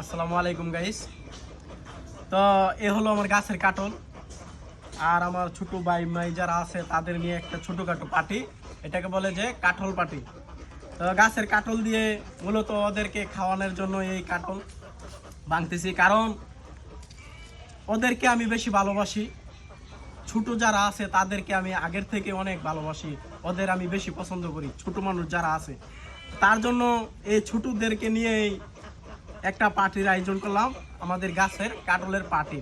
আসসালামু আলাইকুম গাইস তো এ হলো আমার গাছের কাটল। আর আমার ছোট ভাই মাই যারা আছে, তাদের নিয়ে একটা ছোটখাটো পার্টি। এটাকে বলে যে কাঠল পার্টি। তো গাছের কাটল দিয়ে মূলত ওদেরকে খাওয়ানোর জন্য এই কাটল ভাঙতেছি কারণ ওদেরকে আমি বেশি ভালোবাসি। ছোট যারা আছে, তাদেরকে আমি আগের থেকে অনেক ভালোবাসি। ওদের আমি বেশি পছন্দ করি, ছোট মানুষ যারা আছে। তার জন্য এই ছোটদেরকে নিয়েই একটা পার্টির আয়োজন করলাম, আমাদের গাছের কাটলের পার্টি।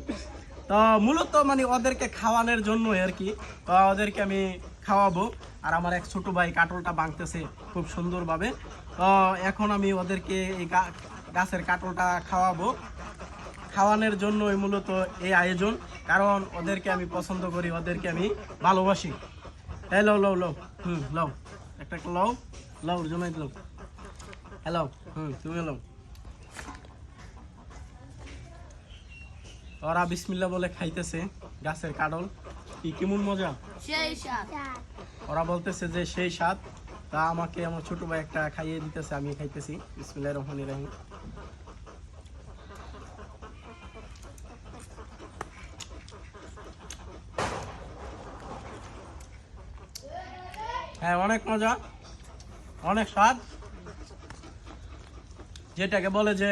তো মূলত মানে ওদেরকে খাওয়ানোর জন্য আর কি, তো ওদেরকে আমি খাওয়াবো। আর আমার এক ছোট ভাই কাটলটা ভাঙতেছে খুব সুন্দরভাবে। তো এখন আমি ওদেরকে এই গাছের কাটলটা খাওয়াবো। খাওয়ানোর জন্যই মূলত এই আয়োজন, কারণ ওদেরকে আমি পছন্দ করি, ওদেরকে আমি ভালোবাসি। এই লও লও হুম, লও, একটা একটা লও লও, জমাই লও হ্যালো, হুম তুমি লও। ওরা বিসমিল্লা বলে খাইতেছে গাছের কাডল। কি কেমন মজা? সেই ওরা বলতেছে যে সেই স্বাদ। তা আমাকে আমার ছোট ভাই একটা খাইয়ে দিতেছে আমি খাইতেছি। বিসমিল্লাহ রহমান রাহিম। হ্যাঁ অনেক মজা অনেক স্বাদ। যেটাকে বলে যে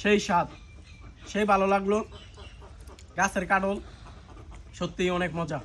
সেই স্বাদ। সেই ভালো লাগল। গাছের কাটল সত্যিই অনেক মজা।